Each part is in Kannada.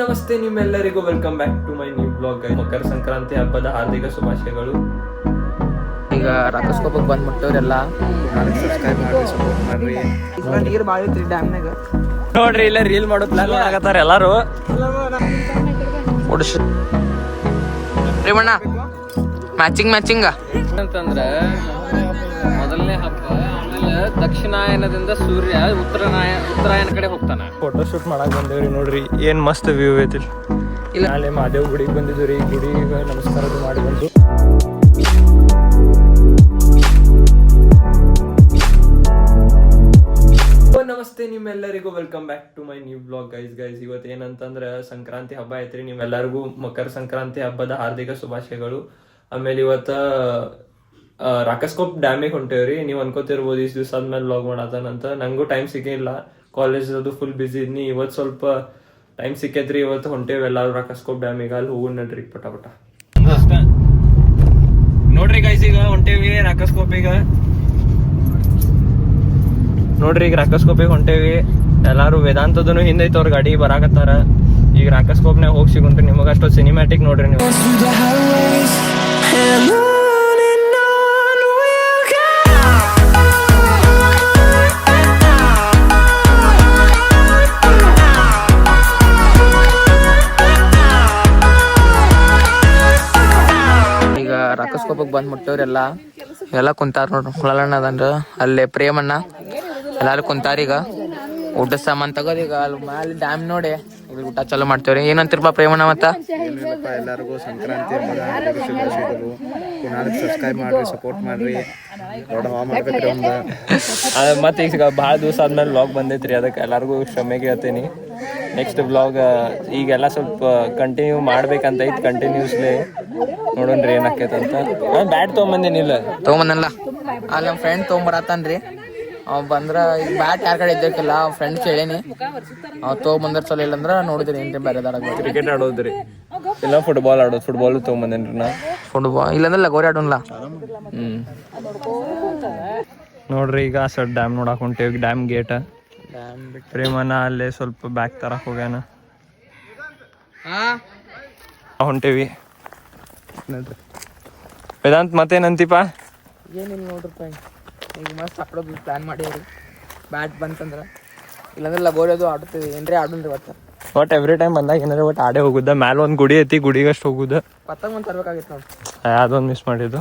ನಮಸ್ತೆ ನಿಮ್ಮೆಲ್ಲರಿಗೂ welcome back to my new blog Makara Sankranti ಹಬ್ಬದ ಹಾರ್ದಿಕ ಶುಭಾಶಯಗಳು. ಈಗ ರಾಕಸ್ಕೋಪಕ್ ಬಂದ್ಬಿಟ್ಟವ್ರೆಲ್ಲ ನೀರು ಭಾಳ ಐತ್ರಿ ಡ್ಯಾಮ್ನಾಗ. ನೋಡ್ರಿ ಇಲ್ಲ ರೀಲ್ ಮಾಡೋ ಪ್ಲಾನ್ ಆಗತ್ತಾರ ಎಲ್ಲಾರು. ಮ್ಯಾಚಿಂಗ್ ಮ್ಯಾಚಿಂಗ ಅಂತಂದ್ರ ಮೊದಲನೇ ಹಬ್ಬ ಆಮೇಲೆ ದಕ್ಷಿಣಾಯನದಿಂದ ಸೂರ್ಯ ಉತ್ತರಾಯಣ ಉತ್ತರಾಯಣ ಕಡೆ ಹೋಗ್ತಾನೆ. ಫೋಟೋ ಶೂಟ್ ಮಾಡಕ್ ಬಂದೇವ್ರಿ ನೋಡ್ರಿ ಏನ್ ಮಸ್ತ್ ವ್ಯೂ ಐತಿ. ಇಲ್ಲ. ನಾಳೆ ಮಹಾದೇವ್ ಗುಡಿಗೆ ಬಂದಿದ್ವಿ ರೀ ಗುಡಿಗೆ ನಮಸ್ಕಾರ ಮಾಡಿ ಬಂದು. ನಮಸ್ತೆ ನಿಮ್ಮೆಲ್ಲರಿಗೂ welcome back to my new blog guys guys ಇವತ್ತು ಏನಂತಂದ್ರೆ ಸಂಕ್ರಾಂತಿ ಹಬ್ಬ ಐತ್ರಿ ನಿಮ್ಮೆಲ್ಲರಿಗೂ ಮಕರ ಸಂಕ್ರಾಂತಿ ಹಬ್ಬದ ಹಾರ್ದಿಕ ಶುಭಾಶಯಗಳು. ಆಮೇಲೆ ಇವತ್ತ ರಾಕಸ್ಕೋಪ್ ಡ್ಯಾಮಿಗೆ ಹೊಂಟೇವ್ರಿ. ನೀವು ಅನ್ಕೋತಿರ್ಬೋದು ಇಷ್ಟು ದಿವಸ ಆದ್ಮೇಲೆ ಲಾಗ್ ಮಾಡತ್ತಾನಂತ ನಂಗೂ ಟೈಮ್ ಸಿಕ್ಕಿಲ್ಲ ಕಾಲೇಜ್ ಅದು ಫುಲ್ ಬಿಜಿ ಇದ್ನಿ. ಇವತ್ತು ಸ್ವಲ್ಪ ಟೈಮ್ ಸಿಕ್ಕೈತ್ರಿ ಇವತ್ತು ಹೊಂಟೇವಿ ಎಲ್ಲಾರು ರಾಕಸ್ಕೋಪ್ ಡ್ಯಾಮಿಗೆ ಅಲ್ಲಿ ಹೋಗು ನಡ್ರಿ ಪಟ ಪಟ. ನೋಡ್ರಿ ಗೈಸ್ ಈಗ ಹೊಂಟೇವಿ ರಾಕಸ್ಕೋಪಿಗ ನೋಡ್ರಿ ಈಗ ರಾಕಸ್ಕೋಪಿಗೆ ಹೊಂಟೇವಿ ಎಲ್ಲಾರು ವೇದಾಂತದನು ಹಿಂದೈತೆ ಅವ್ರ ಗಾಡಿ ಬರಾಕತ್ತಾರ. ಈಗ ರಾಕಸ್ಕೋಪ್ನಾಗ ಹೋಗಿ ಸಿಗುಂಟ್ರಿ ನಿಮಗೆ ಅಷ್ಟು ಸಿನಿಮ್ಯಾಟಿಕ್ ನೋಡ್ರಿ ನೀವು. ಈಗ ಬಂದ್ ಮುಟ್ಟವ್ರೆಲ್ಲ ಎಲ್ಲ ಕುಂತಾರ ನೋಡ್ರಿ, ಹೊಳಲಣ್ಣ ಅದನ್ರ. ಅಲ್ಲೇ ಪ್ರೇಮಣ್ಣ. ಎಲ್ಲಾರು ಕುಂತಾರ ಈಗ. ಊಟ ಸಾಮಾನ್ ತಗೋದ್ ಈಗ ಅಲ್ಲಿ ಮ್ಯಾಲೆ ಡ್ಯಾಮ್ ನೋಡಿ. ಇಲ್ಲಿ ಊಟ ಚಾಲೂ ಮಾಡ್ತೇವ್ರಿ. ಏನಂತಿರ್ಪ ಪ್ರೇಮಣ್ಣ ಮತ್ತ? ಎಲ್ಲರಿಗೂ ಸಂಕ್ರಾಂತಿ ಸಬ್ಸ್ಕ್ರೈಬ್ ಮಾಡ್ರಿ ಸಪೋರ್ಟ್ ಮಾಡ್ರಿ. ಮತ್ತೆ ಈಗ ಭಾಳ ದಿವಸ ಆದ್ಮೇಲೆ ಬ್ಲಾಗ್ ಬಂದೈತ್ರಿ ಅದಕ್ಕೆ ಎಲ್ಲರಿಗೂ ಕ್ಷಮೆ ಕೇಳ್ತೀನಿ ನೆಕ್ಸ್ಟ್ ಬ್ಲಾಗ್ ಈಗೆಲ್ಲ ಸ್ವಲ್ಪ ಕಂಟಿನ್ಯೂ ಮಾಡ್ಬೇಕಂತ ಐತಿ ಕಂಟಿನ್ಯೂಸ್ಲಿ ನೋಡೋಣ್ರಿ ಏನಾಕೈತಂತ ಬ್ಯಾಟ್ ತೊಗೊಂಬಂದೇನಿಲ್ಲ ತೊಗೊಂಬಂದಲ್ಲ ಅಲ್ಲಿ ನಮ್ಮ ಫ್ರೆಂಡ್ ತೊಗೊಂಬರತ್ತಾನ್ರಿ ಅವ್ ಬಂದ್ರ ಈಗ ಬ್ಯಾಟ್ ಯಾರ ಕಡೆ ಇದ್ದಕ್ಕಿಲ್ಲ ಫ್ರೆಂಡ್ಸ್ ಫ್ರೆಂಡ್ ಕೇಳೇನಿ. ಅವ್ ತೊಗೊಂಬಂದ್ರ ಚಲೋ ಇಲ್ಲ ಅಂದ್ರ ನೋಡಿದ್ರಿ ಏನ್ರಿ ಬೇರೆ ದಾಡಕ್ ಕ್ರಿಕೆಟ್ ಆಡೋದ್ರಿ. ಇಲ್ಲ ಫುಟ್ಬಾಲ್ ಆಡೋದು ಫುಟ್ಬಾಲ್ ತೊಗೊಂಬಂದೇನ್ರಿ ನಾ. ಫುಟ್ಬಾಲ್ ಇಲ್ಲಂದ್ರ ಲಗೋರಿ ಆಡೋನ್ಲ ಹ್ಮ್. ನೋಡ್ರಿ ಈಗ ಸರ್ ಡ್ಯಾಮ್ ನೋಡಕ್ ಹೊಂಟೇವಿ ಡ್ಯಾಮ್ ಗೇಟ್ ಪ್ರೇಮನ ಅಲ್ಲೇ ಸ್ವಲ್ಪ ಬ್ಯಾಕ್ ತರಕ್ ಹೋಗ್ಯಾನ. ಹೊಂಟೇವಿ. ವೇದಾಂತ್ ಮತ್ತೇನಂತೀಪ ಏನಿಲ್ಲ ನೋಡ್ರಪ್ಪ ಈಗ ಮಸ್ತ್ ಆಡೋದು ಪ್ಲಾನ್ ಮಾಡೀವ್ರಿ ಬ್ಯಾಟ್ ಬಂತಂದ್ರ. ಇಲ್ಲಾಂದ್ರೆ ಲಗೋರಿ ಅದು ಆಡ್ತೀವಿ. ಏನ್ರಿ ಆಡೋನ್ರಿ ಇವತ್ತು ಒಟ್ ಎವ್ರಿ ಟೈಮ್ ಬಂದಾಗ ಏನಾರ ಒಟ್ಟು ಆಡೇ ಹೋಗುದ. ಮ್ಯಾಲ ಒಂದ್ ಗುಡಿ ಐತಿ ಗುಡಿಗಷ್ಟು ಹೋಗುದ. ಪತಂಗ್ ಒಂದು ತರ್ಬೇಕಾಗಿತ್ತು ನೋಡಿ. ಅದೊಂದು ಮಿಸ್ ಮಾಡಿದ್ದು.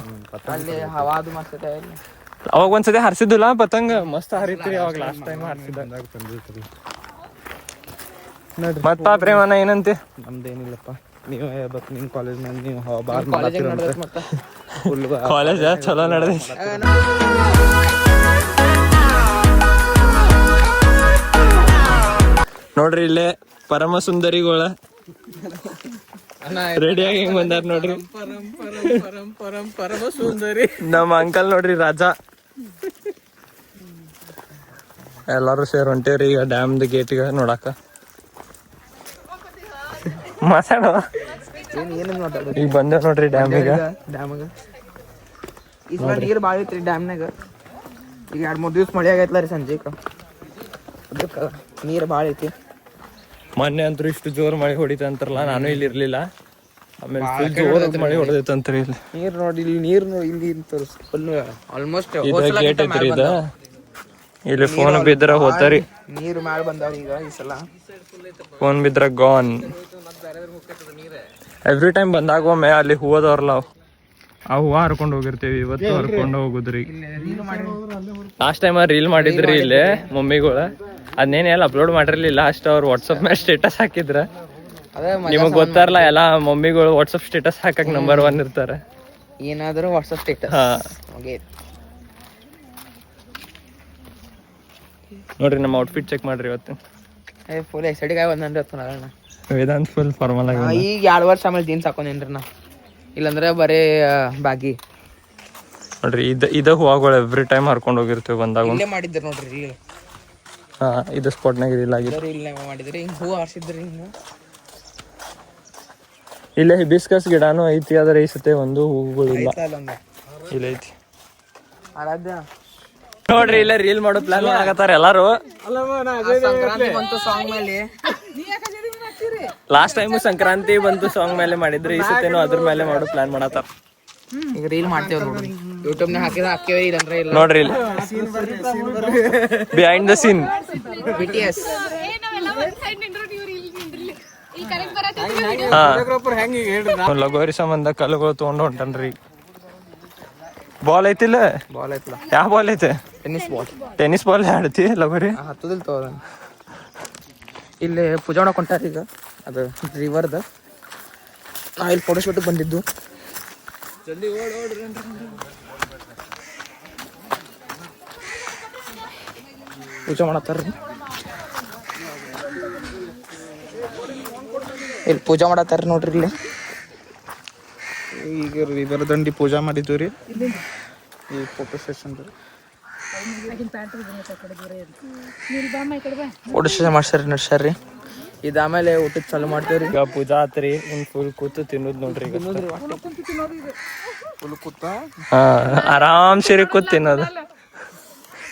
ಅಲ್ಲಿ ಹವಾ ಅದು ಮಸ್ತ್ ಐತೆ ಅವಾಗ ಒಂದ್ಸತಿ ಹರಿಸಿದ್ದಿಲ್ಲ ಪತಂಗ ಮಸ್ತ್ ಹರಿತ್ರಿ ಅವಾಗ ಲಾಸ್ಟ್ ಟೈಮ್ ಹರ್ಸಿದ ಮತ್ತ ಪ್ರೇಮನ ಏನಂತೆ? ನಮ್ದೇನಿಲ್ಲಪ್ಪ. ನೀವು ಹೇಳ್ಬೇಕು ನಿಮ್ಮ ಕಾಲೇಜ್ ಮೇಲೆ ನೀವು ಹವಾ ಬಾರ್ ಮಾಡ್ತೀರ ಕಾಲೇಜ್ ಚಲೋ ನಡೆದೈತಿ. ನೋಡ್ರಿ ಇಲ್ಲೇ ಪರಮ ಸುಂದರಿಗಳ ರೆಡಿಯಾಗಿ ಹೆಂಗ್ ಬಂದಾರ ನೋಡ್ರಿ. ನಮ್ಮ ಅಂಕಲ್ ನೋಡ್ರಿ ರಾಜ. ಎಲ್ಲಾರು ಸೇರ್ ಹೊಂಟೇವ್ರಿ ಈಗ ಡ್ಯಾಮ್ದು ಗೇಟ್ಗ ನೋಡಾಕ. ಮಾತಾಡೋ. ಏನು ಏನೇನು ಮಾತಾಡೋದು? ಈಗ ಬಂದೇವ್ ನೋಡ್ರಿ ಡ್ಯಾಮಿಗ ಡ್ಯಾಮಾಗ ಈ ಸಲ ನೀರು ಭಾಳ ಐತ್ರಿ ಡ್ಯಾಮ್ನಾಗ ಈಗ ಎರಡು ಮೂರು ದಿವ್ಸ ಮಳೆ ಆಗೈತ್ಲ ರೀ ಸಂಜೆಕ. ಅದಕ್ಕೆ ನೀರು ಭಾಳ ಐತಿ. ಮೊನ್ನೆ ಅಂತೂ ಇಷ್ಟು ಜೋರ್ ಮಳೆ ಹೊಡಿತಂತಾರಲ್ಲ ನಾನು ಇಲ್ಲಿ ಇರ್ಲಿಲ್ಲ. ಆಮೇಲೆ ಜೋರ್ ಮಳೆ ಹೊಡೆದೈತಂತ್ರಿ ಇಲ್ಲಿ. ನೀರು ನೋಡಿ ಇಲ್ಲಿ ನೀರು ನೋಡಿ ಇಲ್ಲಿ ತೋರಿಸ್. ಫುಲ್ ಆಲ್ಮೋಸ್ಟ್ ಇದ ಗೇಟ್ ಐತ್ರಿ ಇದ. ಇಲ್ಲಿ ಫೋನ್ ಬಿದ್ರ ಹೋತಾರಿ. ನೀರು ಮ್ಯಾಲ ಬಂದಾವ್ರಿ ಈಗ ಈ ಸಲ. ಫೋನ್ ಬಿದ್ರ ಗಾನ್ ಎವ್ರಿ ಟೈಮ್ ಬಂದಾಗ ಒಮ್ಮೆ ಅಲ್ಲಿ ಹೂವದವ್ರಲ್ಲ ಅವ್. ಆ ಹೂವ ಹರ್ಕೊಂಡು ಹೋಗಿರ್ತೀವಿ ಇವತ್ತು ಹರ್ಕೊಂಡು ಹೋಗುದ್ರಿ. ಲಾಸ್ಟ್ ಟೈಮ್ ರೀಲ್ ಮಾಡಿದ್ರಿ ಇಲ್ಲಿ ಮಮ್ಮಿಗಳ. ಅದನ್ನೇನು ಎಲ್ಲ ಅಪ್ಲೋಡ್ ಮಾಡಿರಲಿಲ್ಲ ಲಾಸ್ಟ್ ಅವ್ರು ವಾಟ್ಸಪ್ ಮೇಲೆ ಸ್ಟೇಟಸ್ ಹಾಕಿದ್ರ. ನಿಮಗ್ ಗೊತ್ತಾರಲ್ಲ ಎಲ್ಲ ಮಮ್ಮಿಗಳು ವಾಟ್ಸಪ್ ಸ್ಟೇಟಸ್ ಹಾಕಕ್ ನಂಬರ್ ಒನ್ ಇರ್ತಾರೆ. ಏನಾದರೂ ವಾಟ್ಸಪ್ ಸ್ಟೇಟಸ್ ನೋಡ್ರಿ ನಮ್ಮ ಔಟ್ಫಿಟ್ ಚೆಕ್ ಮಾಡ್ರಿ ಇವತ್ತು. ಏ ಫುಲ್ ಎಕ್ಸೈಟಿಗೆ ಆಗಿ ಇವತ್ತು ನಾನು ವೇದಾಂತ್ ಫುಲ್ ಫಾರ್ಮಲ್ ಆಗಿ. ಈಗ ಎರಡು ವರ್ಷ ಆಮೇಲೆ ಜೀನ್ಸ್ ಹಾಕೊಂಡೇನ್ರಿ ನಾ. ಇಲ್ಲಂದ್ರೆ ಬರೇ ಬಾಗಿ. ನೋಡ್ರಿ ಇದ ಇದ ಹೂವಾಗಳು ಎವ್ರಿ ಟೈಮ್ ಹರ್ಕೊಂಡು ಹೋಗಿರ್ತೀವಿ ಬಂದಾಗ. ಇಲ್ಲೇ ಮಾಡಿದ್ರು ನೋಡ್ರಿ ಇಲ್ಲಿ. ಹಾ ಇದು ಸ್ಪಾಟ್ನಾಗ ಇಲ್ಲ ಆಗಿದೆ ಇಲ್ಲೇ ಮಾಡಿದ್ರಿ. ಹಿಂಗೆ ಹೂ ಹಾರಿಸಿದ್ರಿ ಹಿಂಗೆ ಇಲ್ಲೇ ಹಿಬಿಸ್ಕಸ್ ಗಿಡನೂ ಐತಿ ಆದ್ರೆ ಈ ಸತಿ ಒಂದು ಹೂಗಳು ಇಲ್ಲ. ಇಲ್ಲ ಐತಿ. ಆರಾಧ್ಯ. ನೋಡ್ರಿ ಇಲ್ಲ ರೀಲ್ ಮಾಡೋ ಪ್ಲಾನ್ ಆಗತ್ತಾರ ಎಲ್ಲಾರು. ಸಂಕ್ರಾಂತಿ ಬಂತು ಸಾಂಗ್ ಮೇಲೆ ಲಾಸ್ಟ್ ಟೈಮ್ ಸಂಕ್ರಾಂತಿ ಬಂತು ಸಾಂಗ್ ಮೇಲೆ ಮಾಡಿದ್ರು ಈ ಸತೇನು ಅದ್ರ ಮೇಲೆ ಮಾಡೋ ಪ್ಲಾನ್ ಮಾಡತ್ತಾರ. ಈಗ ರೀಲ್ ಮಾಡ್ತೇವೆ ನೋಡ್ರಿ. ಯೂಟ್ಯೂಬ್ನಾಗ ಹಾಕಿದ್ರೆ ಹಾಕ್ತೇವೆ ಇಲ್ಲಂದ್ರೆ ಇಲ್ಲ. ನೋಡ್ರಿ ಇಲ್ಲಿ. ಬಿಹೈಂಡ್ ದ ಸೀನ್ ಬಿಟಿಎಸ್ ಲಗೋರಿ ಸಂಬಂಧ ಕಲ್ಲುಗಳು ತಗೊಂಡ್ ಹೊಂಟನ್ರಿ. ಬಾಲ್ ಐತಿಲ್ಲ? ಬಾಲ್ ಐತಲ್ಲ. ಯಾವ ಬಾಲ್ ಐತೆ? ಟೆನಿಸ್ ಬಾಲ್ ಟೆನ್ನಿಸ್ ಬಾಲ್ ಆಡ್ತಿ ಲಗೋರಿ? ಹತ್ತದಿಲ್ಲ ತಗೋದ ಇಲ್ಲಿ ಪೂಜಾ ಕೊಂಟಾರ ಹೊಂಟಾರ ಈಗ. ಅದು ರಿವರ್ದ ನಾ ಇಲ್ಲಿ ಫೋಟೋ ಬಂದಿದ್ದು. ಪೂಜೆ ಮಾಡತ್ತಾರ್ರಿ. ಇಲ್ಲಿ ಪೂಜೆ ಮಾಡತ್ತಾರ ನೋಡ್ರಿ ಇಲ್ಲಿ. ಈಗ ರಿವರ್ ದಂಡಿ ಪೂಜಾ ಮಾಡಿದ್ದು ರೀ. ಈ ಫೋಟೋ ಸೆಷನ್ ಫೋಟೋ ಸೆಷನ್ ಮಾಡ್ಸಾರಿ ನಡ್ಸ್ಯಾರ್ರಿ. ಇದು ಆಮೇಲೆ ಊಟದ ಚಾಲು ಮಾಡ್ತೇವ್ರಿ. ಈಗ ಪೂಜಾ ಆತ್ರಿ ಇನ್ ಫುಲ್ ಕೂತು ತಿನ್ನುದ್ ನೋಡ್ರಿ ಈಗ ಫುಲ್ ಕೂತ? ಹಾ ಆರಾಮ್ ಸೇರಿ ಕೂತ್ ತಿನ್ನೋದು.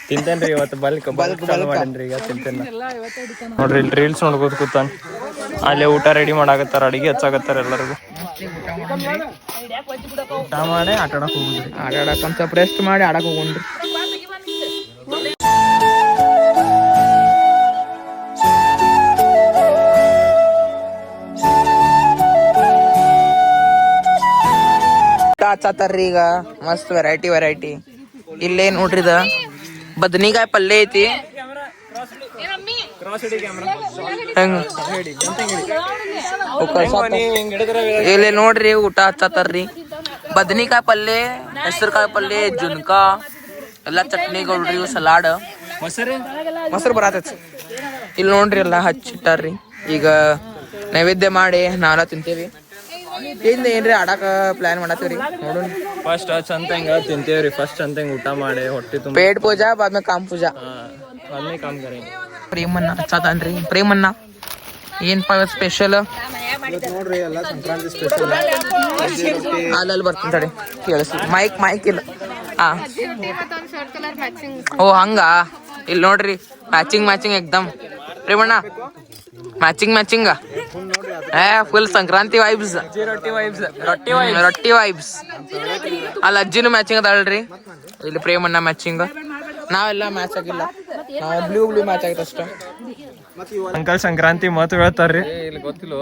ತಿಂತೇನ್ರಿ ಇವತ್ತು ಬಲ್ಕ್ ಬಲ್ಕ್ ಚಾಲು ಮಾಡೇನ್ರಿ ಈಗ ತಿಂತೇನ. ನೋಡ್ರಿ ಇಲ್ಲಿ ರೀಲ್ಸ್ ನೋಡ್ಕೋತ ಕೂತಾನ. ಅಲ್ಲೇ ಊಟ ರೆಡಿ ಮಾಡಾಕತ್ತಾರ ಅಡಿಗೆ ಹೆಚ್ಚಾಗತ್ತಾರ ಎಲ್ಲರಿಗೂ. ಊಟ ಮಾಡಿ ಆಟ ಆಡಕ್ ಹೋಗ್ರಿ ಆಟ ಆಡಕ್ ಒಂದ್ ಸ್ವಲ್ಪ ರೆಸ್ಟ್ ಮಾಡಿ ಆಡಕ್ ಹೋಗೋಣ್ರಿ ಹಚ್ಚತ್ತಾರ್ರಿ ಈಗ. ಮಸ್ತ್ ವೆರೈಟಿ ವೆರೈಟಿ ಇಲ್ಲೇ ನೋಡ್ರಿ ಬದನಿಕಾಯಿ ಪಲ್ಯ ಐತಿ. ಇಲ್ಲಿ ನೋಡ್ರಿ ಊಟ ಹಚ್ಚತ್ತಾರ್ರಿ ಬದನಿಕಾಯಿ ಪಲ್ಯ ಹೆಸರುಕಾಯಿ ಪಲ್ಯ ಜುನ್ಕ ಎಲ್ಲ ಚಟ್ನಿಗಳ್ರಿ ಸಲಾಡ್. ಮೊಸರು ಬರತೈತಿ. ಇಲ್ಲಿ ನೋಡ್ರಿ ಎಲ್ಲ ಹಚ್ಚಿಟ್ಟಾರ್ರಿ. ಈಗ ನೈವೇದ್ಯ ಮಾಡಿ ನಾವೆಲ್ಲ ತಿಂತೇವಿ. ಏನ್ ಏನ್ರಿ ಆಡಾಕ ಪ್ಲಾನ್ ಮಾಡತ್ತೀವ್ರಿ? ನೋಡೋಣ. ಫಸ್ಟ್ ಚಂದ ಹೆಂಗ ತಿಂತೇವ್ರಿ. ಫಸ್ಟ್ ಚಂದ ಹೆಂಗ್ ಊಟ ಮಾಡಿ ಹೊಟ್ಟಿ ತುಂಬ ಪೇಟ್ ಪೂಜಾ ಬಾದ್ಮೇ ಕಾಮ್ ಪೂಜಾ. ಅಲ್ಲೇ ಕಾಮ್ ಕರೆಂಗೆ ಪ್ರೇಮನ್ನ ಹಚ್ಚತಾನ್ರಿ ಪ್ರೇಮನ್ನ ಏನ್ಪ ಸ್ಪೆಷಲ್ ನೋಡ್ರಿ ಎಲ್ಲ ಸಂಕ್ರಾಂತಿ ಸ್ಪೆಷಲ್ ಅಲ್ಲಲ್ಲಿ ಬರ್ತೀನಿ ತಡಿ ಕೇಳಿಸಿ ಮೈಕ್ ಮೈಕ್ ಇಲ್ಲ. ಹಾ ಓ ಹಂಗ? ಇಲ್ಲಿ ನೋಡ್ರಿ ಮ್ಯಾಚಿಂಗ್ ಮ್ಯಾಚಿಂಗ್ ಎಕ್ದಮ್ ಪ್ರೇಮಣ್ಣ ಮ್ಯಾಚಿಂಗ್ ಮ್ಯಾಚಿಂಗ್ ಏ ಫುಲ್ ಸಂಕ್ರಾಂತಿ ವೈಬ್ಸ್ ರೊಟ್ಟಿ ವೈಬ್ಸ್ ರೊಟ್ಟಿ ವೈಬ್ಸ್ ಅಲ್ಲಿ ಅಜ್ಜಿನೂ ಮ್ಯಾಚಿಂಗ್ ಅದಳ್ರಿ ಇಲ್ಲಿ ಪ್ರೇಮಣ್ಣ ಮ್ಯಾಚಿಂಗ್ ನಾವೆಲ್ಲ ಮ್ಯಾಚ್ ಆಗಿಲ್ಲ. ನಾವು ಬ್ಲೂ ಬ್ಲೂ ಮ್ಯಾಚ್ ಆಗಿದೆ ಅಷ್ಟೇ. ಅಂಕಲ್ ಸಂಕ್ರಾಂತಿ ಮಾತು ಹೇಳ್ತಾರ್ರಿ. ಇಲ್ಲಿ ಗೊತ್ತಿಲ್ಲ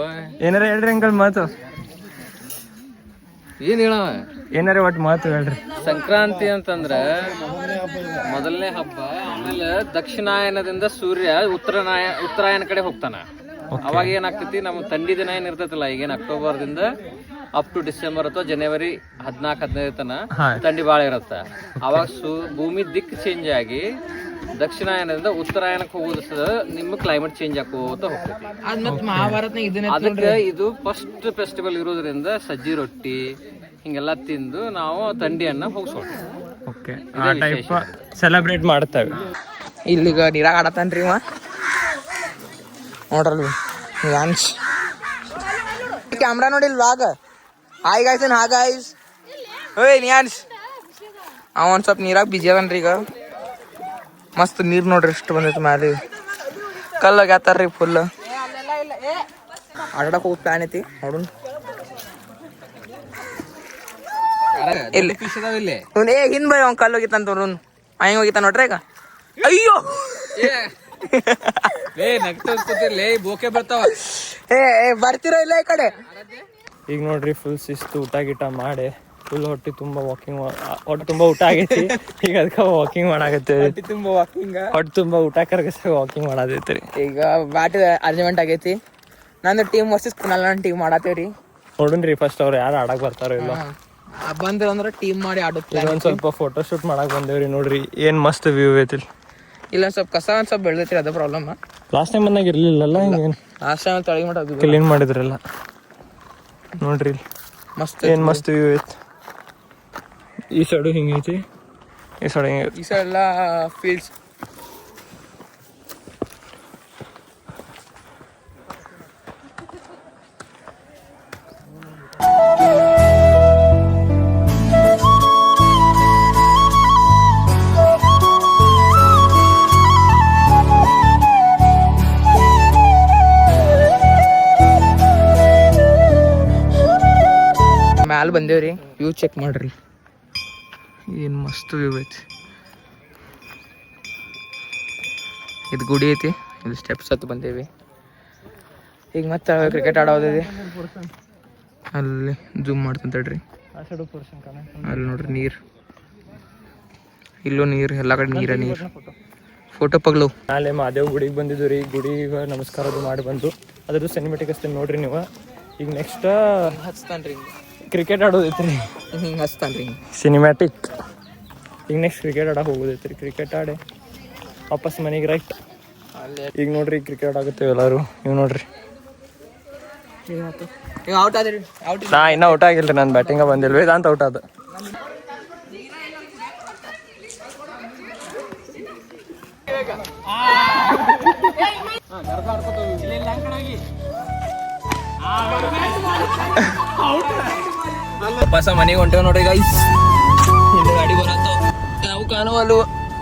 ಏನಾರ ಹೇಳ್ರಿ ಅಂಕಲ್ ಮಾತು? ಏನ್ ಹೇಳ ಏನಾರ ಒಟ್ಟು ಮಾತು ಹೇಳ್ರಿ. ಸಂಕ್ರಾಂತಿ ಅಂತಂದ್ರ ಮೊದಲನೇ ಹಬ್ಬ ಆಮೇಲೆ ದಕ್ಷಿಣಾಯನದಿಂದ ಸೂರ್ಯ ಉತ್ತರಾಯಣ ಉತ್ತರಾಯಣ ಕಡೆ ಹೋಗ್ತಾನ. ಅವಾಗ ಏನಾಗ್ತೈತಿ ನಮ್ಮ ತಂಡಿ ದಿನ ಏನಿರ್ತೈತಲ್ಲ ಈಗೇನ್ ಅಕ್ಟೋಬರ್ ದಿಂದ ಅಪ್ ಟು ಡಿಸೆಂಬರ್ ಅಥವಾ ಜನವರಿ ಹದಿನಾಲ್ಕು ಹದಿನೈದು ತನ ತಂಡಿ ಥಂಡಿ ಭಾಳ ಇರುತ್ತೆ. ಅವಾಗ ಸು ಭೂಮಿ ದಿಕ್ ಚೇಂಜ್ ಆಗಿ ದಕ್ಷಿಣಾಯನದಿಂದ ಉತ್ತರಾಯಣಕ್ಕೆ ಹೋಗೋದು ನಿಮ್ಮ ಕ್ಲೈಮೇಟ್ ಚೇಂಜ್ ಆಕೋತ ಹೋಗ್ತೈತಿ. ಅದಕ್ಕೆ ಇದು ಫಸ್ಟ್ ಫೆಸ್ಟಿವಲ್ ಇರೋದ್ರಿಂದ ಸಜ್ಜಿ ರೊಟ್ಟಿ ಹಿಂಗೆಲ್ಲ ತಿಂದು ನಾವು ತಂಡಿಯನ್ನ ಹೋಗ್ಸೋಣ ಓಕೆ ಆ ಟೈಪ್ ಸೆಲೆಬ್ರೇಟ್ ಮಾಡ್ತೇವೆ. ಇಲ್ಲಿಗ ನೀರಾಗ ಆಡತಾನ್ರಿ ನೋಡ್ರಲ್ವಿ? ನ್ಯಾನ್ಸ್ ಕ್ಯಾಮ್ರಾ ನೋಡಿಲ್ ಆಗ ಹಾಯ್ ಗಾಯ್ಸ್ ಹಾ ಗಾಯ್ಸ್ ಓಯ್ ನ್ಯಾನ್ಸ್ ಅವ ಒಂದು ಸ್ವಲ್ಪ ನೀರಾಗ ಬಿಜಿ ಅದನ್ರಿ ಈಗ. ಮಸ್ತ್ ನೀರು ನೋಡ್ರಿ ಎಷ್ಟು ಬಂದೈತಿ ಮ್ಯಾಲೆ. ಕಲ್ಲಾಗ ಯಾತಾರ್ರಿ ಫುಲ್ ಆಟಾಡಕ್ಕೆ ಹೋಗಿ ಪ್ಲಾನ್ ಐತಿ, ನೋಡೋಣ. ಇಲ್ಲಿ. ಏ, ಹಿಂದ್ ಬೈ ಅವ್ನ್ ಕಲ್ಲು ಹೋಗಿತ್ತಂತ ಅವ್ನು ಹೆಂಗ್ ಹೋಗಿತ್ತ ನೋಡ್ರಿ ಈಗ. ಅಯ್ಯೋ! ಲೇ ಬೋಕೆ ಬರ್ತಾವ. ಏ ಏ, ಬರ್ತೀರಾ ಇಲ್ಲ ಈ ಕಡೆ? ಈಗ ನೋಡ್ರಿ ಫುಲ್ ಶಿಸ್ತು ಊಟ ಗೀಟ ಮಾಡಿ ಫುಲ್ ಹೊಟ್ಟೆ ತುಂಬಾ ವಾಕಿಂಗ್ ಹೊಟ್ಟೆ ತುಂಬಾ ಊಟ ಆಗೈತಿ. ಈಗ ಅದಕ್ಕೆ ವಾಕಿಂಗ್ ಮಾಡಾಗತ್ತೆ ತುಂಬಾ ವಾಕಿಂಗ್ ಹೊಟ್ಟೆ ತುಂಬಾ ಊಟ ಕರ್ಗಸ ವಾಕಿಂಗ್ ಮಾಡಾದೈತಿ ಈಗ ಬ್ಯಾಟ್ ಅರೇಂಜ್ಮೆಂಟ್ ಆಗೈತಿ. ನಂದು ಟೀಮ್ ವರ್ಸಸ್ ಕುನಾಲ್ ನನ್ನ ಟೀಮ್ ಮಾಡತ್ತೇವ್ರಿ. ನೋಡನ್ರಿ ಫಸ್ಟ್ ಅವ್ರು ಯಾರು ಆಡಕ್ ಬರ್ತಾರೋ ಇಲ್ಲ ಬಂದ್ರೆ ಅಂದ್ರೆ ಟೀಮ್ ಮಾಡಿ ಆಡುತ್ತೆ ಒಂದ್ ಸ್ವಲ್ಪ ಫೋಟೋ ಶೂಟ್ ಮಾಡಕ್ ಬಂದೇವ್ರಿ ನೋಡ್ರಿ ಏನ್ ಮಸ್ತ್ ವ್ಯೂ ಐತಿಲ್ ಇಲ್ಲ ಸ್ವಲ್ಪ ಕಸ ಅಂತ ಸ್ವಲ್ಪ ಬೆಳ್ದೈತ್ರಿ ಅದ ಪ್ರಾಬ್ಲಮ್ ಲಾಸ್ಟ್ ಟೈಮ್ ಬಂದಾಗ ಇರ್ಲಿಲ್ಲಲ್ಲ ಹಿಂಗೇನ್? ಲಾಸ್ಟ್ ಟೈಮ್ ತಳಗಿ ಮಾಡೋದು ಕ್ಲೀನ್ ಮಾಡಿದ್ರಲ್ಲ. ನೋಡ್ರಿ ಇಲ್ಲಿ. ಮಸ್ತ್ ಏನು ಮಸ್ತ್ ವ್ಯೂ ಐತಿ ಈ ಸೈಡು ಹಿಂಗೈತಿ? ಈ ಸೈಡ್ ಹಿಂಗೈತಿ? ಈ ಸೈಡ್ ಎಲ್ಲ ಫೀಲ್ಡ್ಸ್ ಮ್ಯಾಲ ಬಂದೇವ್ರಿ? ವ್ಯೂ ಚೆಕ್ ಮಾಡ್ರಿ. ಏನು ಮಸ್ತ್ ವ್ಯೂ ಐತಿ. ಇದು ಗುಡಿ ಐತಿ ಇದು ಸ್ಟೆಪ್ಸ್ ಹತ್ತು ಬಂದೇವಿ. ಈಗ ಮತ್ತೆ ಕ್ರಿಕೆಟ್ ಆಡೋದಿದೆ ಅಲ್ಲಿ ಜೂಮ್ ಮಾಡ್ತೀನಿ ತಡ್ರಿ. ಅಲ್ಲಿ ನೋಡ್ರಿ ನೀರು. ಇಲ್ಲೂ ನೀರು ಎಲ್ಲ ಕಡೆ ನೀರ ನೀರು. ಫೋಟೋ ಪಗ್ಲು. ನಾಳೆ ಮಾದೇವ್ ಗುಡಿಗೆ ಬಂದಿದ್ದು ರೀ. ಗುಡಿಗೆ ನಮಸ್ಕಾರ ಅದು ಮಾಡಿ ಬಂದು. ಅದ್ರದ್ದು ಸಿನಿಮೆಟಿಕ್ ಅಷ್ಟೇ ನೋಡ್ರಿ ನೀವು. ಈಗ ನೆಕ್ಸ್ಟ್ ಹಚ್ತಾನ್ರಿ. ಕ್ರಿಕೆಟ್ ಆಡೋದೈತ್ರಿ. ಹಿಂಗೆ ಹಚ್ತಾನ್ರಿ. ಸಿನಿಮ್ಯಾಟಿಕ್ ಈಗ ನೆಕ್ಸ್ಟ್ ಕ್ರಿಕೆಟ್ ಆಡಕ್ಕೆ ಹೋಗೋದೈತ್ರಿ. ಕ್ರಿಕೆಟ್ ಆಡಿ ವಾಪಸ್ ಮನೆಗೆ ರೈಟ್ ಅಲ್ಲೇ ಈಗ ನೋಡ್ರಿ ಕ್ರಿಕೆಟ್ ಆಗುತ್ತೆ ಎಲ್ಲರೂ. ನೀವು ನೋಡ್ರಿ. ಈಗ ಔಟ್ ಆದ್ರಿ. ಔಟ್ ನಾ ಇನ್ನೂ ಔಟ್ ಆಗಿಲ್ರಿ. ನಾನು ಬ್ಯಾಟಿಂಗ ಬಂದಿಲ್ಲ ವೇದಾಂತ ಔಟ್ ಆದ. ವಾಪಸ್ ಮನೆಗೆ ಹೊಂಟೇವ್ ನೋಡ್ರಿ ಗೈಸ್ ಗಾಡಿ ಬರತ್ತಾವ ನಾವು ಕಾಣುವಲ್ಲು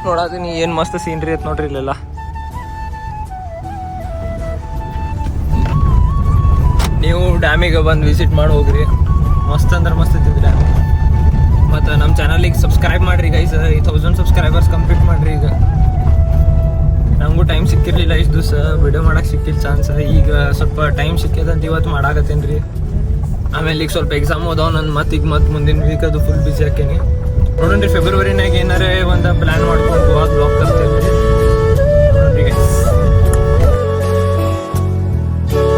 ನೋಡಾತೀನಿ, ಏನು ಮಸ್ತ್ ಸೀನ್ರಿ ಐತ್ ನೋಡ್ರಿ ಇಲ್ಲೆಲ್ಲ. ನೀವು ಡ್ಯಾಮಿಗೆ ಬಂದು ವಿಸಿಟ್ ಮಾಡಿ ಹೋಗ್ರಿ. ಮಸ್ತ್ ಅಂದ್ರೆ ಮಸ್ತ್ ಡ್ಯಾಮ್ ಮತ್ತು ನಮ್ಮ ಚಾನಲಿಗೆ ಸಬ್ಸ್ಕ್ರೈಬ್ ಮಾಡ್ರಿ ಗೈಸ್ ಈ ತೌಸಂಡ್ ಸಬ್ಸ್ಕ್ರೈಬರ್ಸ್ ಕಂಪ್ಲೀಟ್ ಮಾಡ್ರಿ ಈಗ. ನಮಗೂ ಟೈಮ್ ಸಿಕ್ಕಿರಲಿಲ್ಲ ಇಷ್ಟು ದಿವಸ. ವಿಡಿಯೋ ಮಾಡೋಕ್ಕೆ ಸಿಕ್ಕಿಲ್ಲ ಚಾನ್ಸ್ ಈಗ ಸ್ವಲ್ಪ ಟೈಮ್ ಸಿಕ್ಕಿದಂತ ಇವತ್ತು ಮಾಡಾಕತ್ತೇನೆ ರೀ. ಆಮೇಲೆ ಈಗ ಸ್ವಲ್ಪ ಎಕ್ಸಾಮ್ ಅದಾವ ನನ್ನ ಮತ್ತೆ ಈಗ ಮತ್ತೆ ಮುಂದಿನ ವೀಕ್ ಅದು ಫುಲ್ ಬಿಸಿ ಹಾಕೇನಿ ನೋಡೋಣ್ರಿ ಫೆಬ್ರವರಿನಾಗ ಏನಾರೇ ಒಂದು ಪ್ಲ್ಯಾನ್ ಮಾಡ್ಕೊಂಡು ಬ್ಲಾಕ್ ಬ್ಲಾಗ್